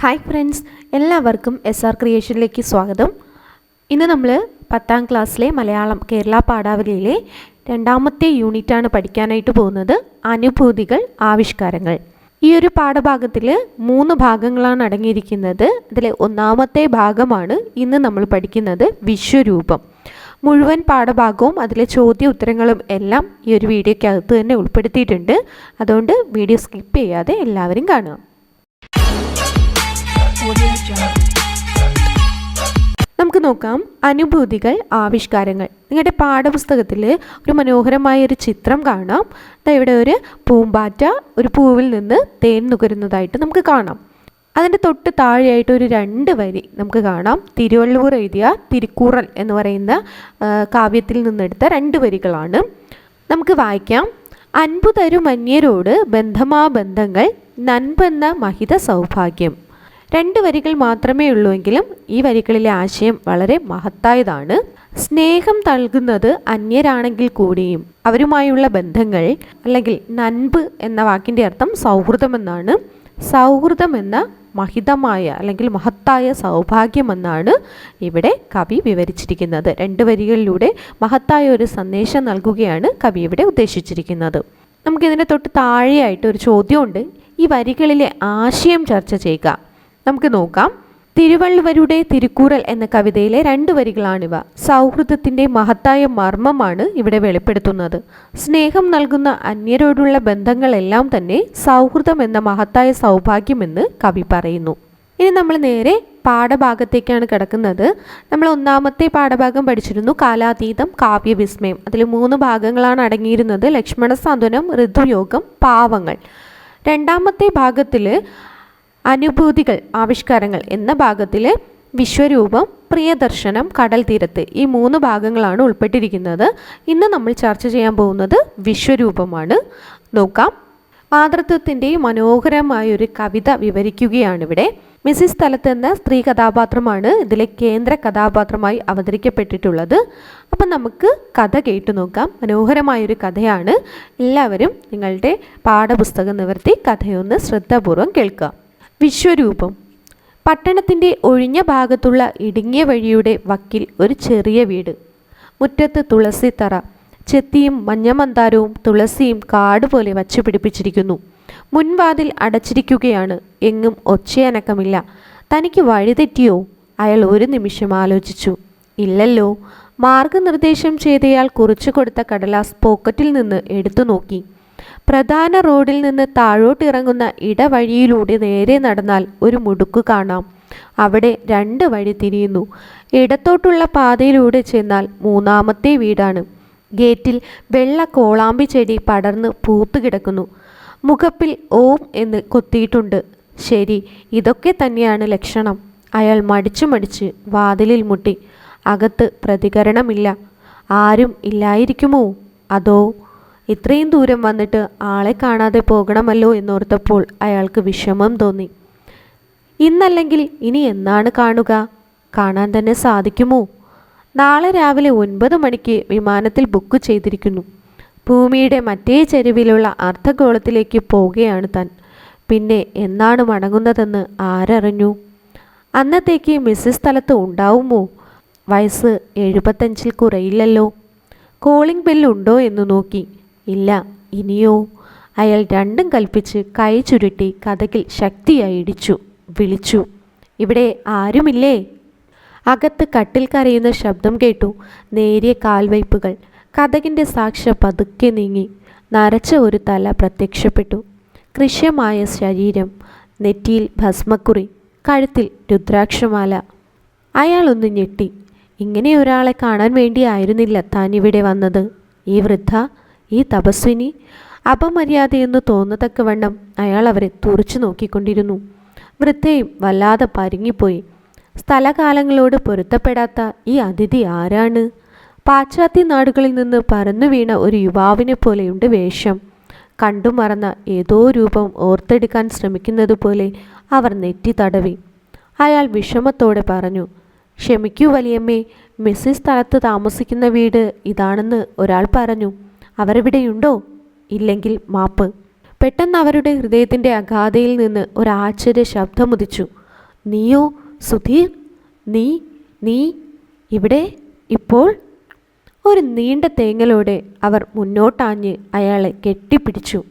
Hi friends എല്ലാവർക്കും S R ക്രിയേഷനിലേക്ക് സ്വാഗതം. ഇന്ന് നമ്മൾ പത്താം ക്ലാസ്സിലെ മലയാളം കേരള പാഠാവലിയിലെ രണ്ടാമത്തെ യൂണിറ്റാണ് പഠിക്കാനായിട്ട് പോകുന്നത്. അനുഭൂതികൾ ആവിഷ്കാരങ്ങൾ. ഈ ഒരു പാഠഭാഗത്തിൽ മൂന്ന് ഭാഗങ്ങളാണ് അടങ്ങിയിരിക്കുന്നത്. അതിലെ ഒന്നാമത്തെ ഭാഗമാണ് ഇന്ന് നമ്മൾ പഠിക്കുന്നത് വിശ്വരൂപം. മുഴുവൻ പാഠഭാഗവും അതിലെ ചോദ്യ ഉത്തരങ്ങളും എല്ലാം ഈ ഒരു വീഡിയോയ്ക്കകത്ത് തന്നെ ഉൾപ്പെടുത്തിയിട്ടുണ്ട്. അതുകൊണ്ട് വീഡിയോ സ്കിപ്പ് ചെയ്യാതെ എല്ലാവരും കാണുക. നമുക്ക് നോക്കാം. അനുഭൂതികൾ ആവിഷ്കാരങ്ങൾ. നിങ്ങളുടെ പാഠപുസ്തകത്തിൽ ഒരു മനോഹരമായ ഒരു ചിത്രം കാണാം. ഇവിടെ ഒരു പൂമ്പാറ്റ ഒരു പൂവിൽ നിന്ന് തേൻ നുകരുന്നതായിട്ട് നമുക്ക് കാണാം. അതിന്റെ തൊട്ട് താഴെയായിട്ട് ഒരു രണ്ട് വരി നമുക്ക് കാണാം. തിരുവള്ളൂർ എഴുതിയ തിരുക്കുറൽ എന്ന് പറയുന്ന കാവ്യത്തിൽ നിന്നെടുത്ത രണ്ട് വരികളാണ്. നമുക്ക് വായിക്കാം. അൻപുതരുമന്യരോട് തരും ബന്ധമാ ബന്ധങ്ങൾ നൻപെന്ന മഹിത സൗഭാഗ്യം. രണ്ട് വരികൾ മാത്രമേ ഉള്ളൂവെങ്കിലും ഈ വരികളിലെ ആശയം വളരെ മഹത്തായതാണ്. സ്നേഹം നൽകുന്നത് അന്യരാണെങ്കിൽ കൂടിയും അവരുമായുള്ള ബന്ധങ്ങൾ അല്ലെങ്കിൽ നൻപ് എന്ന വാക്കിന്റെ അർത്ഥം സൗഹൃദമെന്നാണ്. സൗഹൃദം എന്ന മഹിതമായ അല്ലെങ്കിൽ മഹത്തായ സൗഭാഗ്യമെന്നാണ് ഇവിടെ കവി വിവരിച്ചിരിക്കുന്നത്. രണ്ട് വരികളിലൂടെ മഹത്തായ ഒരു സന്ദേശം നൽകുകയാണ് കവി ഇവിടെ ഉദ്ദേശിച്ചിരിക്കുന്നത്. നമുക്കിതിനെ തൊട്ട് താഴെയായിട്ട് ഒരു ചോദ്യമുണ്ട്. ഈ വരികളിലെ ആശയം ചർച്ച ചെയ്യുക. നമുക്ക് നോക്കാം. തിരുവള്ളുവരുടെ തിരുക്കൂറൽ എന്ന കവിതയിലെ രണ്ട് വരികളാണിവ. സൗഹൃദത്തിന്റെ മഹത്തായ മർമ്മമാണ് ഇവിടെ വെളിപ്പെടുത്തുന്നത്. സ്നേഹം നൽകുന്ന അന്യരോടുള്ള ബന്ധങ്ങളെല്ലാം തന്നെ സൗഹൃദം എന്ന മഹത്തായ സൗഭാഗ്യമെന്ന് കവി പറയുന്നു. ഇനി നമ്മൾ നേരെ പാഠഭാഗത്തേക്കാണ് കിടക്കുന്നത്. നമ്മൾ ഒന്നാമത്തെ പാഠഭാഗം പഠിച്ചിരുന്നു കാലാതീതം കാവ്യവിസ്മയം. അതിൽ മൂന്ന് ഭാഗങ്ങളാണ് അടങ്ങിയിരുന്നത്. ലക്ഷ്മണ സാന്ത്വനം ഋതുയോഗം പാവങ്ങൾ. രണ്ടാമത്തെ ഭാഗത്തിൽ അനുഭൂതികൾ ആവിഷ്കാരങ്ങൾ എന്ന ഭാഗത്തിൽ വിശ്വരൂപം പ്രിയദർശനം കടൽ തീരത്ത് ഈ മൂന്ന് ഭാഗങ്ങളാണ് ഉൾപ്പെട്ടിരിക്കുന്നത്. ഇന്ന് നമ്മൾ ചർച്ച ചെയ്യാൻ പോകുന്നത് വിശ്വരൂപമാണ്. നോക്കാം. മാതൃത്വത്തിന്റെ മനോഹരമായ ഒരു കവിത വിവരിക്കുകയാണിവിടെ. മിസ്സിസ് സ്ഥലത്ത് എന്ന സ്ത്രീ കഥാപാത്രമാണ് ഇതിലെ കേന്ദ്ര കഥാപാത്രമായി അവതരിക്കപ്പെട്ടിട്ടുള്ളത്. അപ്പം നമുക്ക് കഥ കേട്ടു നോക്കാം. മനോഹരമായൊരു കഥയാണ്. എല്ലാവരും നിങ്ങളുടെ പാഠപുസ്തകം നിവർത്തി കഥയൊന്ന് ശ്രദ്ധാപൂർവം കേൾക്കുക. വിശ്വരൂപം. പട്ടണത്തിന്റെ ഒഴിഞ്ഞ ഭാഗത്തുള്ള ഇടുങ്ങിയ വഴിയുടെ വക്കിൽ ഒരു ചെറിയ വീട്. മുറ്റത്ത് തുളസിത്തറ ചെത്തിയും മഞ്ഞമന്താരവും തുളസിയും കാട് പോലെ വച്ചു പിടിപ്പിച്ചിരിക്കുന്നു. മുൻവാതിൽ അടച്ചിരിക്കുകയാണ്. എങ്ങും ഒച്ചയനക്കമില്ല. തനിക്ക് വഴിതെറ്റിയോ അയാൾ ഒരു നിമിഷം ആലോചിച്ചു. ഇല്ലല്ലോ. മാർഗനിർദ്ദേശം ചെയ്തയാൾ കുറിച്ചു കൊടുത്ത കടലാസ് പോക്കറ്റിൽ നിന്ന് എടുത്തു നോക്കി. പ്രധാന റോഡിൽ നിന്ന് താഴോട്ടിറങ്ങുന്ന ഇടവഴിയിലൂടെ നേരെ നടന്നാൽ ഒരു മുടുക്ക് കാണാം. അവിടെ രണ്ട് വഴി തിരിയുന്നു. ഇടത്തോട്ടുള്ള പാതയിലൂടെ ചെന്നാൽ മൂന്നാമത്തെ വീടാണ്. ഗേറ്റിൽ വെള്ള കോളാമ്പി ചെടി പടർന്ന് പൂത്തുകിടക്കുന്നു മുഖപ്പിൽ ഓം എന്ന് കൊത്തിയിട്ടുണ്ട്. ശരി ഇതൊക്കെ തന്നെയാണ് ലക്ഷണം. അയാൾ മടിച്ചു മടിച്ച് വാതിലിൽ മുട്ടി. അകത്ത് പ്രതികരണമില്ല. ആരും ഇല്ലായിരിക്കുമോ? അതോ ഇത്രയും ദൂരം വന്നിട്ട് ആളെ കാണാതെ പോകണമല്ലോ എന്നോർത്തപ്പോൾ അയാൾക്ക് വിഷമം തോന്നി. ഇന്നല്ലെങ്കിൽ ഇനി എന്നാണ് കാണുക? കാണാൻ തന്നെ സാധിക്കുമോ? നാളെ രാവിലെ ഒൻപത് മണിക്ക് വിമാനത്തിൽ ബുക്ക് ചെയ്തിരിക്കുന്നു. ഭൂമിയുടെ മറ്റേ ചെരുവിലുള്ള അർദ്ധഗോളത്തിലേക്ക് പോവുകയാണ് താൻ. പിന്നെ എന്നാണ് മടങ്ങുന്നതെന്ന് ആരറിഞ്ഞു? അന്നത്തേക്ക് മിസ്സിസ് സ്ഥലത്ത് ഉണ്ടാവുമോ? വയസ്സ് എഴുപത്തഞ്ചിൽ കുറയില്ലല്ലോ. കോളിംഗ് ബെല്ലുണ്ടോ എന്ന് നോക്കി. ഇല്ല ഇനിയോ. അയാൾ രണ്ടും കൽപ്പിച്ച് കൈ ചുരുട്ടി കഥകിൽ ശക്തിയായി ഇടിച്ചു വിളിച്ചു ഇവിടെ ആരുമില്ലേ? അകത്ത് കട്ടിൽ കരയുന്ന ശബ്ദം കേട്ടു നേരിയ കാൽവയ്പ്പുകൾ കഥകിന്റെ സാക്ഷ പതുക്കെ നീങ്ങി. നരച്ച ഒരു തല പ്രത്യക്ഷപ്പെട്ടു. കൃഷ്യമായ ശരീരം നെറ്റിയിൽ ഭസ്മക്കുറി കഴുത്തിൽ രുദ്രാക്ഷമാല. അയാളൊന്ന് ഞെട്ടി. ഇങ്ങനെ ഒരാളെ കാണാൻ വേണ്ടിയായിരുന്നില്ല ഇവിടെ വന്നത്. ഈ വൃദ്ധ ഈ തപസ്വിനി അപമര്യാദയെന്ന് തോന്നത്തക്കവണ്ണം അയാൾ അവരെ തുറച്ചു നോക്കിക്കൊണ്ടിരുന്നു. വൃദ്ധയും വല്ലാതെ പരുങ്ങിപ്പോയി. സ്ഥലകാലങ്ങളോട് പൊരുത്തപ്പെടാത്ത ഈ അതിഥി ആരാണ്? പാശ്ചാത്യ നാടുകളിൽ നിന്ന് പറന്നു വീണ ഒരു യുവാവിനെ പോലെയുണ്ട് വേഷം. കണ്ടു മറന്ന ഏതോ രൂപം ഓർത്തെടുക്കാൻ ശ്രമിക്കുന്നത് പോലെ അവർ നെറ്റി തടവി. അയാൾ വിഷമത്തോടെ പറഞ്ഞു ക്ഷമിക്കൂ വലിയമ്മേ മിസ്സിസ് സ്ഥലത്ത് താമസിക്കുന്ന വീട് ഇതാണെന്ന് ഒരാൾ പറഞ്ഞു. അവരിവിടെയുണ്ടോ? ഇല്ലെങ്കിൽ മാപ്പ്. പെട്ടെന്ന് അവരുടെ ഹൃദയത്തിന്റെ അഗാധയിൽ നിന്ന് ഒരാശ്ചര്യ ശബ്ദമുദിച്ചു. നീയോ സുധീർ? നീ നീ ഇവിടെ ഇപ്പോൾ? ഒരു നീണ്ട തേങ്ങലോടെ അവർ മുന്നോട്ടാഞ്ഞ് അയാളെ കെട്ടിപ്പിടിച്ചു.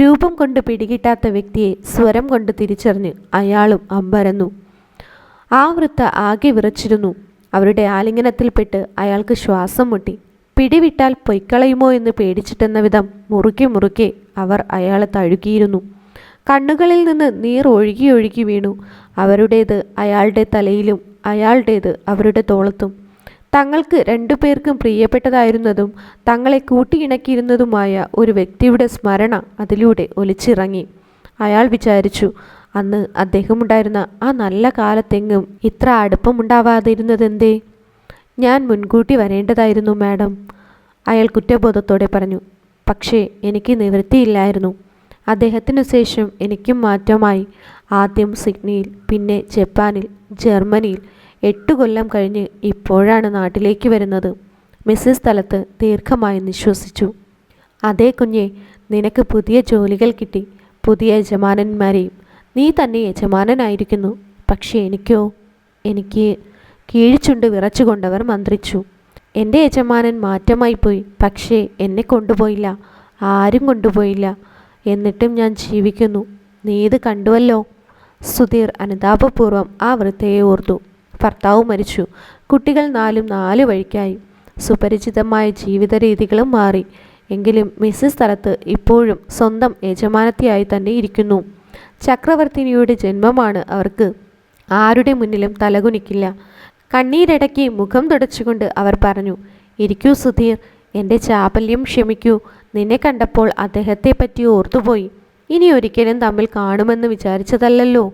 രൂപം കൊണ്ട് പിടികിട്ടാത്ത വ്യക്തിയെ സ്വരം കൊണ്ട് തിരിച്ചറിഞ്ഞ് അയാളും അമ്പരന്നു. ആ വൃത്ത ആകെ വിറച്ചിരുന്നു. അവരുടെ ആലിംഗനത്തിൽപ്പെട്ട് അയാൾക്ക് ശ്വാസം മുട്ടി. പിടിവിട്ടാൽ പൊയ്ക്കളയുമോ എന്ന് പേടിച്ചിട്ടെന്ന വിധം മുറുക്കി മുറുക്കി അവർ അയാളെ തഴുകിയിരുന്നു. കണ്ണുകളിൽ നിന്ന് നീർ ഒഴുകി ഒഴുകി വീണു. അവരുടേത് അയാളുടെ തലയിലും അയാളുടേത് അവരുടെ തോളത്തും. തങ്ങൾക്ക് രണ്ടുപേർക്കും പ്രിയപ്പെട്ടതായിരുന്നതും തങ്ങളെ കൂട്ടിയിണക്കിയിരുന്നതുമായ ഒരു വ്യക്തിയുടെ സ്മരണ അതിലൂടെ ഒലിച്ചിറങ്ങി. അയാൾ വിചാരിച്ചു അന്ന് അദ്ദേഹമുണ്ടായിരുന്ന ആ നല്ല കാലത്തെങ്ങും ഇത്ര അടുപ്പമുണ്ടാവാതിരുന്നതെന്തേ? ഞാൻ മുൻകൂട്ടി വരേണ്ടതായിരുന്നു മാഡം. അയാൾ കുറ്റബോധത്തോടെ പറഞ്ഞു പക്ഷേ എനിക്ക് നിവൃത്തിയില്ലായിരുന്നു. അദ്ദേഹത്തിനു ശേഷം എനിക്കും മാറ്റമായി. ആദ്യം സിഡ്നിയിൽ പിന്നെ ജപ്പാനിൽ ജർമ്മനിയിൽ. എട്ട് കൊല്ലം കഴിഞ്ഞ് ഇപ്പോഴാണ് നാട്ടിലേക്ക് വരുന്നത്. മിസ്സിസ് സ്ഥലത്ത് ദീർഘമായി നിശ്വസിച്ചു. അതേ കുഞ്ഞെ നിനക്ക് പുതിയ ജോലികൾ കിട്ടി. പുതിയ യജമാനന്മാരെയും. നീ തന്നെ യജമാനനായിരിക്കുന്നു. പക്ഷേ എനിക്കോ? എനിക്ക് കീഴ്ച്ചുണ്ട് വിറച്ചുകൊണ്ടവർ മന്ത്രിച്ചു. എന്റെ യജമാനൻ മാറ്റമായിപ്പോയി പക്ഷേ എന്നെ കൊണ്ടുപോയില്ല. ആരും കൊണ്ടുപോയില്ല. എന്നിട്ടും ഞാൻ ജീവിക്കുന്നു. നീ ഇത് കണ്ടുവല്ലോ? സുധീർ അനുതാപപൂർവം ആ വൃദ്ധയെ ഓർത്തു. ഭർത്താവ് മരിച്ചു. കുട്ടികൾ നാലും നാല് വഴിക്കായി. സുപരിചിതമായ ജീവിത രീതികളും മാറി. എങ്കിലും മിസ്സിസ് സ്ഥലത്ത് ഇപ്പോഴും സ്വന്തം യജമാനത്തിയായി തന്നെ ഇരിക്കുന്നു. ചക്രവർത്തിനിയുടെ ജന്മമാണ് അവർക്ക്. ആരുടെ മുന്നിലും തലകുനിക്കില്ല. കണ്ണീരടക്കി മുഖം തുടച്ചുകൊണ്ട് അവർ പറഞ്ഞു ഇരിക്കൂ സുധീർ എന്റെ ചാപല്യം ക്ഷമിക്കൂ. നിന്നെ കണ്ടപ്പോൾ അദ്ദേഹത്തെ പറ്റി ഓർത്തുപോയി. ഇനി ഒരിക്കലും തമ്മിൽ കാണുമെന്ന് വിചാരിച്ചതല്ലല്ലോ.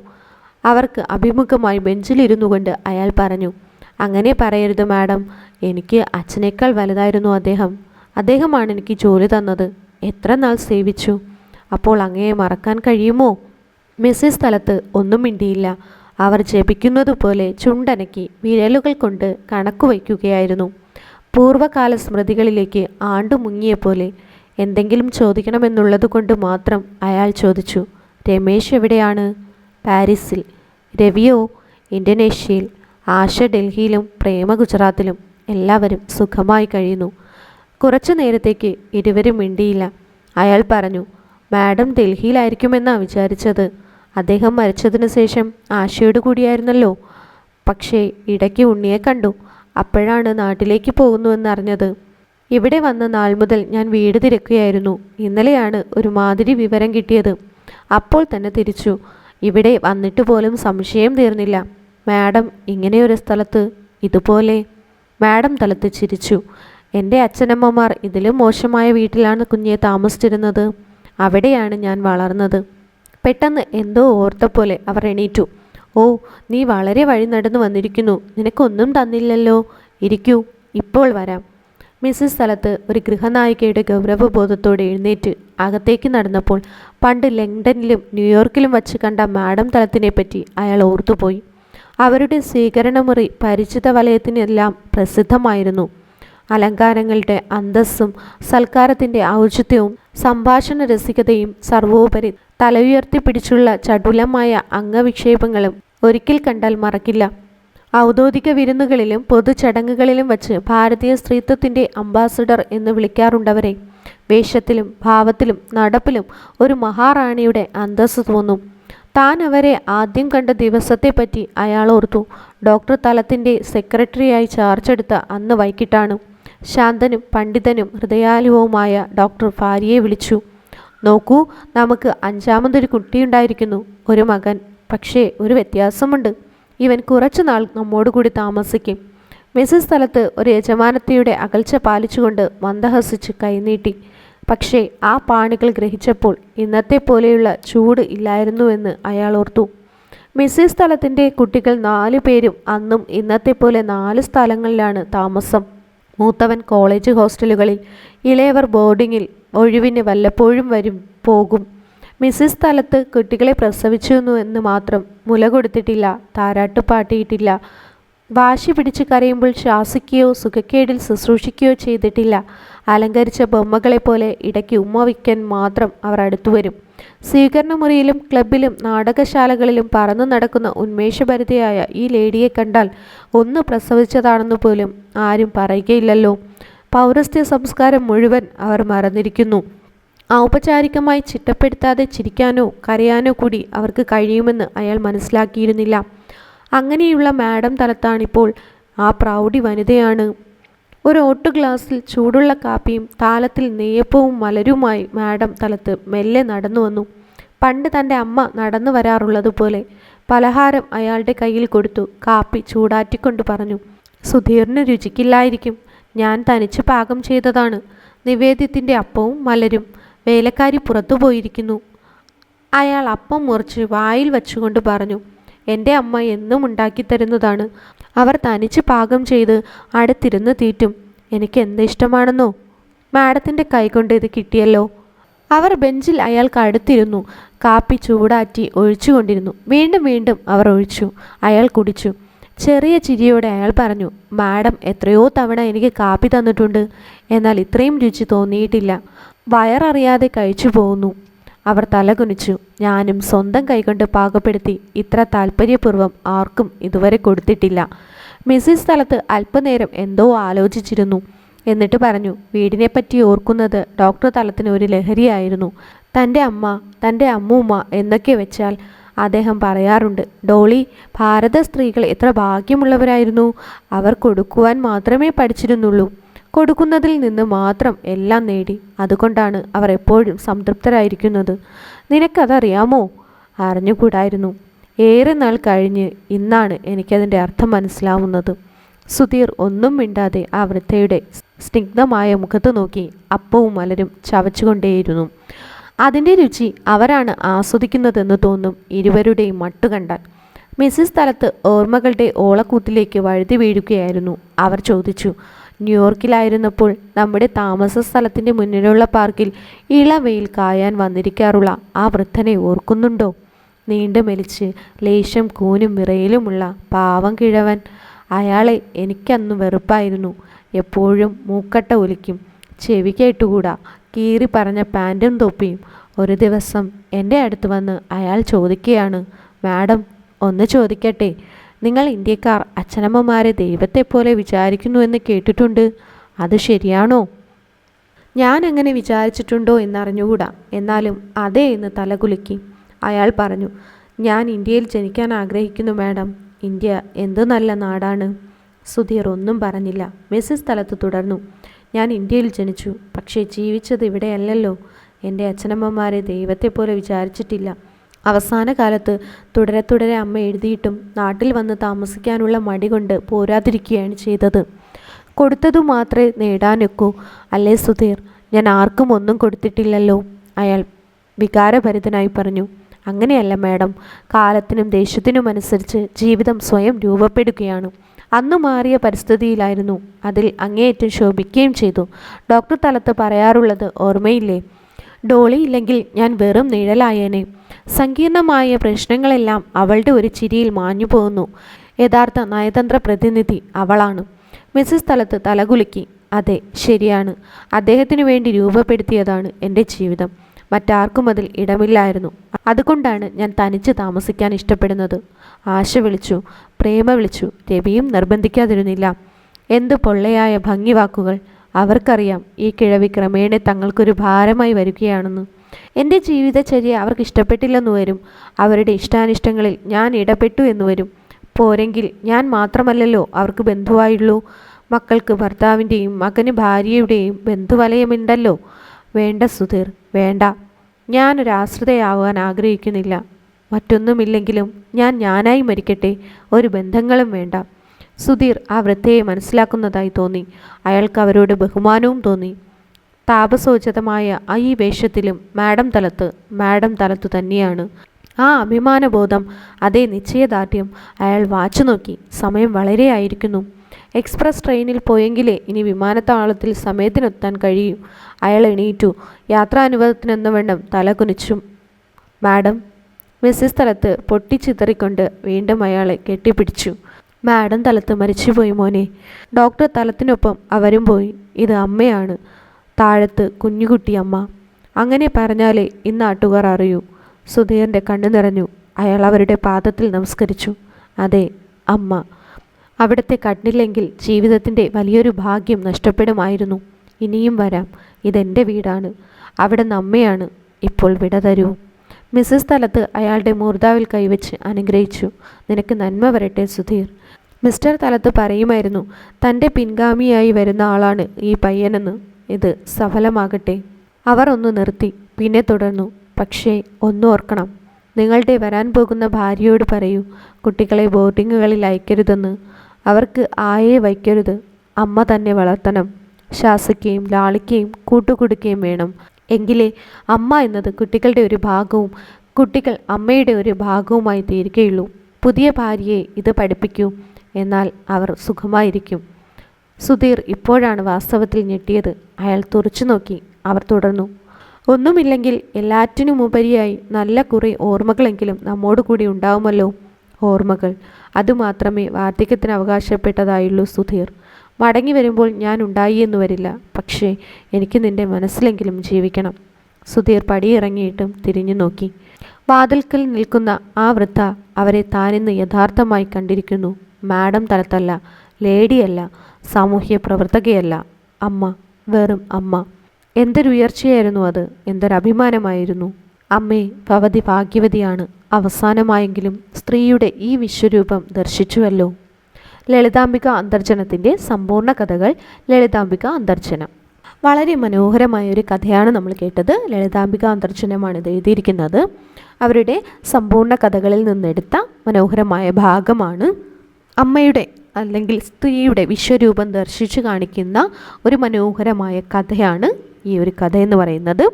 അവർക്ക് അഭിമുഖമായി ബെഞ്ചിലിരുന്നു കൊണ്ട് അയാൾ പറഞ്ഞു അങ്ങനെ പറയരുത് മാഡം. എനിക്ക് അച്ഛനേക്കാൾ വലുതായിരുന്നു അദ്ദേഹം. അദ്ദേഹമാണ് എനിക്ക് ജോലി തന്നത്. എത്ര നാൾ സേവിച്ചു? അപ്പോൾ അങ്ങയെ മറക്കാൻ കഴിയുമോ? മിസ്സിസ് സ്ഥലത്ത് ഒന്നും മിണ്ടിയില്ല. അവർ ജപിക്കുന്നതുപോലെ ചുണ്ടനക്കി വിരലുകൾ കൊണ്ട് കണക്കുവയ്ക്കുകയായിരുന്നു പൂർവകാല സ്മൃതികളിലേക്ക് ആണ്ടു മുങ്ങിയ പോലെ എന്തെങ്കിലും ചോദിക്കണമെന്നുള്ളത് കൊണ്ട് മാത്രം അയാൾ ചോദിച്ചു രമേശ് എവിടെയാണ്? പാരീസിൽ. രവിയോ? ഇന്തോനേഷ്യയിൽ ആശ ഡൽഹിയിലും പ്രേമ ഗുജറാത്തിലും എല്ലാവരും സുഖമായി കഴിയുന്നു. കുറച്ചു നേരത്തേക്ക് ഇരുവരും മിണ്ടിയില്ല. അയാൾ പറഞ്ഞു മാഡം ഡൽഹിയിലായിരിക്കുമെന്നാണ് വിചാരിച്ചത്. അദ്ദേഹം മരിച്ചതിന് ശേഷം ആശയോട് കൂടിയായിരുന്നല്ലോ. പക്ഷേ ഇടയ്ക്ക് ഉണ്ണിയെ കണ്ടു. അപ്പോഴാണ് നാട്ടിലേക്ക് പോകുന്നുവെന്നറിഞ്ഞത്. ഇവിടെ വന്ന നാൾ മുതൽ ഞാൻ വീട് തിരക്കുകയായിരുന്നു. ഇന്നലെയാണ് ഒരു മാതിരി വിവരം കിട്ടിയത്. അപ്പോൾ തന്നെ തിരിച്ചു. ഇവിടെ വന്നിട്ട് പോലും സംശയം തീർന്നില്ല. മാഡം ഇങ്ങനെയൊരു സ്ഥലത്ത് ഇതുപോലെ മാഡം തലത്ത് ചിരിച്ചു. എന്റെ അച്ഛനമ്മമാർ ഇതിലും മോശമായ വീട്ടിലാണ് കുഞ്ഞെ താമസിച്ചിരുന്നത്. അവിടെയാണ് ഞാൻ വളർന്നത്. പെട്ടെന്ന് എന്തോ ഓർത്തപോലെ അവർ എണീറ്റു. ഓ നീ വളരെ വഴി നടന്നു വന്നിരിക്കുന്നു. നിനക്കൊന്നും തന്നില്ലല്ലോ. ഇരിക്കൂ ഇപ്പോൾ വരാം. മിസ്സിസ് സ്ഥലത്ത് ഒരു ഗൃഹനായികയുടെ ഗൗരവബോധത്തോടെ എഴുന്നേറ്റ് അകത്തേക്ക് നടന്നപ്പോൾ പണ്ട് ലണ്ടനിലും ന്യൂയോർക്കിലും വച്ച് കണ്ട മാഡം തലത്തിനെ പറ്റി അയാൾ ഓർത്തുപോയി. അവരുടെ സ്വീകരണമുറി പരിചിത വലയത്തിനെല്ലാം പ്രസിദ്ധമായിരുന്നു. അലങ്കാരങ്ങളുടെ അന്തസ്സും സൽക്കാരത്തിന്റെ ഔചിത്യവും സംഭാഷണ രസികതയും സർവോപരി തലയുയർത്തിപ്പിടിച്ചുള്ള ചടുലമായ അംഗവിക്ഷേപങ്ങളും ഒരിക്കൽ കണ്ടാൽ മറക്കില്ല. ഔദ്യോഗിക വിരുന്നുകളിലും പൊതുചടങ്ങുകളിലും വച്ച് ഭാരതീയ സ്ത്രീത്വത്തിന്റെ അംബാസഡർ എന്ന് വിളിക്കാറുണ്ടവരെ. വേഷത്തിലും ഭാവത്തിലും നടപ്പിലും ഒരു മഹാറാണിയുടെ അന്തസ്സ് തോന്നും. താൻ അവരെ ആദ്യം കണ്ട ദിവസത്തെപ്പറ്റി അയാൾ ഓർത്തു. ഡോക്ടർ തലത്തിന്റെ സെക്രട്ടറിയായി ചാർജ് അന്ന് വൈകിട്ടാണ്. ശാന്തനും പണ്ഡിതനും ഹൃദയാലുവുമായ ഡോക്ടർ ഭാര്യയെ വിളിച്ചു. നോക്കൂ നമുക്ക് അഞ്ചാമതൊരു കുട്ടിയുണ്ടായിരിക്കുന്നു ഒരു മകൻ. പക്ഷേ ഒരു വ്യത്യാസമുണ്ട്. ഇവൻ കുറച്ചു നാൾ നമ്മോടുകൂടി താമസിക്കും. മിസ്സിസ് സ്ഥലത്ത് ഒരു യജമാനത്തിയുടെ അകൽച്ച പാലിച്ചുകൊണ്ട് മന്ദഹസിച്ച് കൈനീട്ടി. പക്ഷേ ആ പാണികൾ ഗ്രഹിച്ചപ്പോൾ ഇന്നത്തെ പോലെയുള്ള ചൂട് ഇല്ലായിരുന്നുവെന്ന് അയാൾ ഓർത്തു. മിസ്സിസ് സ്ഥലത്തിന്റെ കുട്ടികൾ നാലു പേരും അന്നും ഇന്നത്തെ പോലെ നാല് സ്ഥലങ്ങളിലാണ് താമസം. മൂത്തവൻ കോളേജ് ഹോസ്റ്റലുകളിൽ ഇളയവർ ബോർഡിങ്ങിൽ ഒഴിവിന് വല്ലപ്പോഴും വരും പോകും. മിസ്സിസ് സ്ഥലത്ത് കുട്ടികളെ പ്രസവിച്ചു എന്ന് മാത്രം മുല കൊടുത്തിട്ടില്ല താരാട്ട് പാട്ടിയിട്ടില്ല വാശി പിടിച്ച് കരയുമ്പോൾ ശാസിക്കുകയോ സുഖക്കേടിൽ ശുശ്രൂഷിക്കുകയോ ചെയ്തിട്ടില്ല. അലങ്കരിച്ച ബൊമ്മകളെപ്പോലെ ഇടയ്ക്ക് ഉമ്മ വയ്ക്കാൻ മാത്രം അവർ അടുത്തു വരും. സ്വീകരണ മുറിയിലും ക്ലബിലും നാടകശാലകളിലും പറന്നു നടക്കുന്ന ഉന്മേഷഭരിതയായ ഈ ലേഡിയെ കണ്ടാൽ ഒന്ന് പ്രസവിച്ചതാണെന്ന് പോലും ആരും പറയുകയില്ലല്ലോ. പൗരസ്ത്യ സംസ്കാരം മുഴുവൻ അവർ മറന്നിരിക്കുന്നു. ഔപചാരികമായി ചിട്ടപ്പെടുത്താതെ ചിരിക്കാനോ കരയാനോ കൂടി അവർക്ക് കഴിയുമെന്ന് അയാൾ മനസ്സിലാക്കിയിരുന്നില്ല. അങ്ങനെയുള്ള മാഡം തലത്താണിപ്പോൾ. ആ പ്രൗഢി വനിതയാണ്. ഒരു ഓട്ടു ഗ്ലാസ്സിൽ ചൂടുള്ള കാപ്പിയും താലത്തിൽ നെയ്യപ്പവും മലരുമായി മാഡം തലത്ത് മെല്ലെ നടന്നു വന്നു. പണ്ട് തന്റെ അമ്മ നടന്നു വരാറുള്ളതുപോലെ പലഹാരം അയാളുടെ കയ്യിൽ കൊടുത്തു. കാപ്പി ചൂടാറ്റിക്കൊണ്ട് പറഞ്ഞു സുധീറിന് രുചിക്കില്ലായിരിക്കും. ഞാൻ തനിച്ച് പാകം ചെയ്തതാണ്. നിവേദ്യത്തിന്റെ അപ്പവും മലരും വേലക്കാരി പുറത്തു പോയിരിക്കുന്നു. അയാൾ അപ്പം മുറിച്ച് വായിൽ വച്ചുകൊണ്ട് പറഞ്ഞു എന്റെ അമ്മ എന്നും ഉണ്ടാക്കി തരുന്നതാണ്. അവർ തനിച്ച് പാകം ചെയ്ത് അടുത്തിരുന്ന് തീറ്റും. എനിക്ക് എന്ത് ഇഷ്ടമാണെന്നോ? മാഡത്തിന്റെ കൈകൊണ്ട് ഇത് കിട്ടിയല്ലോ. അവർ ബെഞ്ചിൽ അയാൾക്ക് അടുത്തിരുന്നു. കാപ്പി ചൂടാറ്റി ഒഴിച്ചുകൊണ്ടിരുന്നു. വീണ്ടും വീണ്ടും അവർ ഒഴിച്ചു. അയാൾ കുടിച്ചു. ചെറിയ ചിരിയോടെ അയാൾ പറഞ്ഞു മാഡം എത്രയോ തവണ എനിക്ക് കാപ്പി തന്നിട്ടുണ്ട്. എന്നാൽ ഇത്രയും രുചി തോന്നിയിട്ടില്ല. വയററിയാതെ കഴിച്ചു പോകുന്നു അവർ തലകുനിച്ചു. ഞാനും സ്വന്തം കൈകൊണ്ട് പാകപ്പെടുത്തി. ഇത്ര താല്പര്യപൂർവം ആർക്കും ഇതുവരെ കൊടുത്തിട്ടില്ല. മിസ്സിസ് സ്ഥലത്ത് അല്പനേരം എന്തോ ആലോചിച്ചിരുന്നു. എന്നിട്ട് പറഞ്ഞു വീടിനെപ്പറ്റി ഓർക്കുന്നത് ഡോക്ടർ തലത്തിന് ഒരു ലഹരിയായിരുന്നു. തന്റെ അമ്മ തന്റെ അമ്മൂമ്മ എന്നൊക്കെ വെച്ചാൽ അദ്ദേഹം പറയാറുണ്ട് ഡോളി ഭാരത സ്ത്രീകൾ എത്ര ഭാഗ്യമുള്ളവരായിരുന്നു. അവർ കൊടുക്കുവാൻ മാത്രമേ പഠിച്ചിരുന്നുള്ളൂ. കൊടുക്കുന്നതിൽ നിന്ന് മാത്രം എല്ലാം നേടി. അതുകൊണ്ടാണ് അവർ എപ്പോഴും സംതൃപ്തരായിരിക്കുന്നത്. നിനക്കതറിയാമോ? അറിഞ്ഞുകൂടായിരുന്നു. ഏറെ നാൾ കഴിഞ്ഞ് ഇന്നാണ് എനിക്കതിന്റെ അർത്ഥം മനസ്സിലാവുന്നത്. സുധീർ ഒന്നും മിണ്ടാതെ ആ വൃദ്ധയുടെ സ്നിഗ്ധമായ മുഖത്ത് നോക്കി അപ്പവും മലരും ചവച്ചുകൊണ്ടേയിരുന്നു. അതിന്റെ രുചി അവരാണ് ആസ്വദിക്കുന്നതെന്ന് തോന്നും ഇരുവരുടെയും മട്ടു കണ്ടാൽ. മിസ്സിസ് സ്ഥലത്ത് ഓർമ്മകളുടെ ഓളക്കൂത്തിലേക്ക് വഴുതി വീഴുകയായിരുന്നു. അവർ ചോദിച്ചു ന്യൂയോർക്കിലായിരുന്നപ്പോൾ നമ്മുടെ താമസ സ്ഥലത്തിന്റെ മുന്നിലുള്ള പാർക്കിൽ ഇളവെയിൽ കായാൻ വന്നിരിക്കാറുള്ള ആ വൃദ്ധനെ ഓർക്കുന്നുണ്ടോ നീണ്ടു മെലിച്ച് ലേശം കൂനും വിറയിലുമുള്ള പാവം കിഴവൻ. അയാളെ എനിക്കന്ന് വെറുപ്പായിരുന്നു. എപ്പോഴും മൂക്കട്ട ഒലിക്കും. ചെവി കേട്ടുകൂടാ? കീറി പറഞ്ഞ പാന്റും തൊപ്പിയും ഒരു ദിവസം എന്റെ അടുത്ത് വന്ന് അയാൾ ചോദിക്കുകയാണ് മാഡം ഒന്ന് ചോദിക്കട്ടെ നിങ്ങൾ ഇന്ത്യക്കാർ അച്ഛനമ്മമാരെ ദൈവത്തെപ്പോലെ വിചാരിക്കുന്നുവെന്ന് കേട്ടിട്ടുണ്ട് അത് ശരിയാണോ? ഞാൻ അങ്ങനെ വിചാരിച്ചിട്ടുണ്ടോ എന്നറിഞ്ഞുകൂടാ എന്നാലും അതേ എന്ന് തലകുലുക്കി അയാൾ പറഞ്ഞു ഞാൻ ഇന്ത്യയിൽ ജനിക്കാൻ ആഗ്രഹിക്കുന്നു മാഡം ഇന്ത്യ എന്ത് നല്ല നാടാണ്? സുധീർ ഒന്നും പറഞ്ഞില്ല മെസ്സി സ്ഥലത്ത് തുടർന്നു ഞാൻ ഇന്ത്യയിൽ ജനിച്ചു. പക്ഷേ ജീവിച്ചത് ഇവിടെയല്ലല്ലോ. എന്റെ അച്ഛനമ്മമാരെ ദൈവത്തെപ്പോലെ വിചാരിച്ചിട്ടില്ല. അവസാന കാലത്ത് തുടരെ തുടരെ അമ്മ എഴുതിയിട്ടും നാട്ടിൽ വന്ന് താമസിക്കാനുള്ള മടി കൊണ്ട് പോരാതിരിക്കുകയാണ് ചെയ്തത്. കൊടുത്തതു മാത്രമേ നേടാനൊക്കൂ. അല്ലേ സുധീർ? ഞാൻ ആർക്കും ഒന്നും കൊടുത്തിട്ടില്ലല്ലോ. അയാൾ വികാരഭരിതനായി പറഞ്ഞു. അങ്ങനെയല്ല മാഡം. കാലത്തിനും ദേശത്തിനും അനുസരിച്ച് ജീവിതം സ്വയം രൂപപ്പെടുകയാണ്. അന്ന് മാറിയ പരിസ്ഥിതിയിലായിരുന്നു. അതിൽ അങ്ങേയറ്റം ശോഭിക്കുകയും ചെയ്തു. ഡോക്ടർ തലത്ത് പറയാറുള്ളത് ഓർമ്മയില്ലേ? ഡോളി ഇല്ലെങ്കിൽ ഞാൻ വെറും നിഴലായേനെ. സങ്കീർണമായ പ്രശ്നങ്ങളെല്ലാം അവളുടെ ഒരു ചിരിയിൽ മാഞ്ഞു പോകുന്നു. യഥാർത്ഥ നയതന്ത്ര പ്രതിനിധി അവളാണ്. മിസ്സിസ് തലത്ത് തലകുലുക്കി. അതെ ശരിയാണ്. അദ്ദേഹത്തിനു വേണ്ടി രൂപപ്പെടുത്തിയതാണ് എന്റെ ജീവിതം. മറ്റാർക്കും അതിൽ ഇടമില്ലായിരുന്നു. അതുകൊണ്ടാണ് ഞാൻ തനിച്ച് താമസിക്കാൻ ഇഷ്ടപ്പെടുന്നത്. ആശ വിളിച്ചു. പ്രേമ വിളിച്ചു. രവിയും നിർബന്ധിക്കാതിരുന്നില്ല. എന്ത് പൊള്ളയായ ഭംഗി വാക്കുകൾ അവർക്കറിയാം ഈ കിഴവി ക്രമേണ തങ്ങൾക്കൊരു ഭാരമായി വരികയാണെന്ന്. എന്റെ ജീവിതചര്യ അവർക്ക് ഇഷ്ടപ്പെട്ടില്ലെന്ന് വരും. അവരുടെ ഇഷ്ടാനിഷ്ടങ്ങളിൽ ഞാൻ ഇടപെട്ടു എന്ന് വരും. പോരെങ്കിൽ ഞാൻ മാത്രമല്ലല്ലോ അവർക്ക് ബന്ധുവായുള്ളൂ. മക്കൾക്ക് ഭർത്താവിന്റെയും മകന് ഭാര്യയുടെയും ബന്ധുവലയമുണ്ടല്ലോ. വേണ്ട സുധീർ വേണ്ട. ഞാനൊരാശ്രിതയാവാൻ ആഗ്രഹിക്കുന്നില്ല. മറ്റൊന്നുമില്ലെങ്കിലും ഞാൻ ഞാനായി മരിക്കട്ടെ ഒരു ബന്ധങ്ങളും വേണ്ട. സുധീർ ആ വൃദ്ധയെ മനസ്സിലാക്കുന്നതായി തോന്നി. അയാൾക്ക് അവരോട് ബഹുമാനവും തോന്നി. താപസോചിതമായ ആ ഈ വേഷത്തിലും മാഡം തലത്ത് മാഡം തലത്തു തന്നെയാണ്. ആ അഭിമാനബോധം അതേ നിശ്ചയദാർഢ്യം അയാൾ വാച്ചു നോക്കി. സമയം വളരെ ആയിരിക്കുന്നു. എക്സ്പ്രസ് ട്രെയിനിൽ പോയെങ്കിലേ ഇനി വിമാനത്താവളത്തിൽ സമയത്തിനെത്താൻ കഴിയും. അയാൾ എണീറ്റു. യാത്രാനുഭവത്തിനെന്ന വണ്ണം തല കുനിച്ചു മാഡം മിസ്സിസ് തലത്ത് പൊട്ടിച്ചിതറിക്കൊണ്ട് വീണ്ടും അയാളെ കെട്ടിപ്പിടിച്ചു. മാഡം തലത്ത് മരിച്ചുപോയി മോനെ. ഡോക്ടർ തലത്തിനൊപ്പം അവരും പോയി. ഇത് അമ്മയാണ്. താഴത്ത് കുഞ്ഞുകുട്ടി അമ്മ. അങ്ങനെ പറഞ്ഞാലേ ഇന്ന് നാട്ടുകാർ അറിയൂ. സുധീറിന്റെ കണ്ണു നിറഞ്ഞു. അയാൾ അവരുടെ പാദത്തിൽ നമസ്കരിച്ചു. അതെ അമ്മ. അവിടുത്തെ കണ്ടില്ലെങ്കിൽ ജീവിതത്തിന്റെ വലിയൊരു ഭാഗ്യം നഷ്ടപ്പെടുമായിരുന്നു. ഇനിയും വരാം. ഇതെന്റെ വീടാണ്. അവിടെ നമ്മയാണ് ഇപ്പോൾ വിട തരൂ. മിസ്സസ് സ്ഥലത്ത് അയാളുടെ മൂർധാവിൽ കൈവച്ച് അനുഗ്രഹിച്ചു. നിനക്ക് നന്മ വരട്ടെ സുധീർ മിസ്റ്റർ തലത്ത് പറയുമായിരുന്നു തന്റെ പിൻഗാമിയായി വരുന്ന ആളാണ് ഈ പയ്യനെന്ന്. ഇത് സഫലമാകട്ടെ. അവർ ഒന്ന് നിർത്തി പിന്നെ തുടർന്നു. പക്ഷേ ഒന്നോർക്കണം നിങ്ങളുടെ വരാൻ പോകുന്ന ഭാര്യയോട് പറയൂ കുട്ടികളെ ബോർഡിങ്ങുകളിൽ അയക്കരുതെന്ന്. അവർക്ക് ആയെ വയ്ക്കരുത്. അമ്മ തന്നെ വളർത്തണം. ശാസിക്കുകയും ലാളിക്കുകയും കൂട്ടുകൊടുക്കുകയും വേണം. എങ്കിലേ അമ്മ എന്നത് കുട്ടികളുടെ ഒരു ഭാഗവും കുട്ടികൾ അമ്മയുടെ ഒരു ഭാഗവുമായി തീരുകയുള്ളൂ. പുതിയ ഭാര്യയെ ഇത് പഠിപ്പിക്കൂ എന്നാൽ അവർ സുഖമായിരിക്കും. സുധീർ ഇപ്പോഴാണ് വാസ്തവത്തിൽ ഞെട്ടിയത്. അയാൾ തുറച്ചു നോക്കി. അവർ തുടർന്നു. ഒന്നുമില്ലെങ്കിൽ എല്ലാറ്റിനുമുപരിയായി നല്ല കുറേ ഓർമ്മകളെങ്കിലും നമ്മോട് കൂടി ഉണ്ടാവുമല്ലോ? ഓർമ്മകൾ. അതുമാത്രമേ വാർദ്ധക്യത്തിന് അവകാശപ്പെട്ടതായുള്ളൂ സുധീർ. മടങ്ങി വരുമ്പോൾ ഞാൻ ഉണ്ടായി എന്ന് വരില്ല. പക്ഷേ എനിക്ക് നിന്റെ മനസ്സിലെങ്കിലും ജീവിക്കണം. സുധീർ പടിയിറങ്ങിയിട്ടും തിരിഞ്ഞു നോക്കി. വാതിൽക്കൽ നിൽക്കുന്ന ആ വൃദ്ധ അവരെ താനിന്ന് യഥാർത്ഥമായി കണ്ടിരിക്കുന്നു. മാഡം തലത്തല്ല ലേഡിയല്ല സാമൂഹ്യ പ്രവർത്തകയല്ല. അമ്മ വെറും അമ്മ. എന്തൊരുയർച്ചയായിരുന്നു അത്? എന്തൊരഭിമാനമായിരുന്നു? അമ്മേ ഭവതി ഭാഗ്യവതിയാണ്. അവസാനമായെങ്കിലും സ്ത്രീയുടെ ഈ വിശ്വരൂപം ദർശിച്ചുവല്ലോ. ലളിതാംബിക അന്തർജനത്തിന്റെ സമ്പൂർണ കഥകൾ ലളിതാംബിക അന്തർജനം വളരെ മനോഹരമായ ഒരു കഥയാണ് നമ്മൾ കേട്ടത്. ലളിതാംബിക അന്തർജനമാണ് ഇത് എഴുതിയിരിക്കുന്നത്. അവരുടെ സമ്പൂർണ കഥകളിൽ നിന്നെടുത്ത മനോഹരമായ ഭാഗമാണ് അമ്മയുടെ അല്ലെങ്കിൽ സ്ത്രീയുടെ വിശ്വരൂപം ദർശിച്ചു കാണിക്കുന്ന ഒരു മനോഹരമായ കഥയാണ് ഈ ഒരു കഥ എന്ന് പറയുന്നത്.